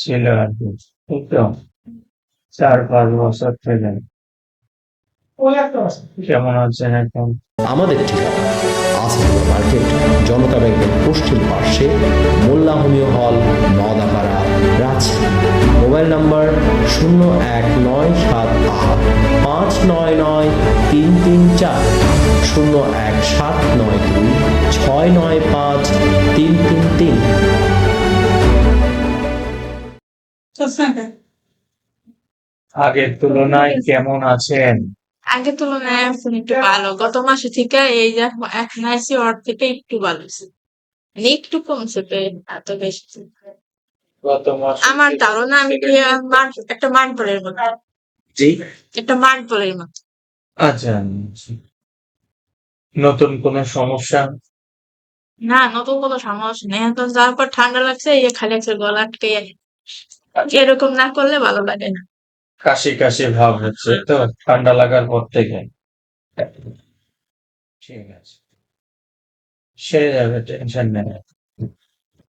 ছিল আর কি চার পাঁচ বছর থেকে কেমন আছেন এখন আমাদের ঠিকানা আসিফুল মার্কেট জনতা ব্যাংকের পশ্চিম পার্শ্বে হল নদাপাড়া রাঁচি মোবাইল নাম্বার শূন্য এক নয় সাত আট পাঁচ নয় নয় তিন তিন চার, শূন্য এক সাত নয় দুই। ছয় নয় পাঁচ তিন তিন তিন। আগের তুলনায় কেমন আছেন? আগের তুলনায় এখন একটু ভালো। গত মাসে থেকে এই যে এখন আইসি ওর থেকে একটু ভালো হয়েছে। মানে একটু কমছে এত বেশি। গত মাস আমার ধারণা আমি একটা মানপলের মতো। জি? একটা মানপলের মতো। আচ্ছা। নতুন কোন সমস্যা? না নতুন কোনো সমস্যা নেই এখন যাওয়ার পর ঠান্ডা লাগছে এই খালি একটা গলা আটকে এরকম না করলে ভালো লাগে না। কাশি কাশি ভাব হচ্ছে তো ঠান্ডা লাগার পর থেকে। ঠিক আছে। সেরে যাবে টেনশন নেই।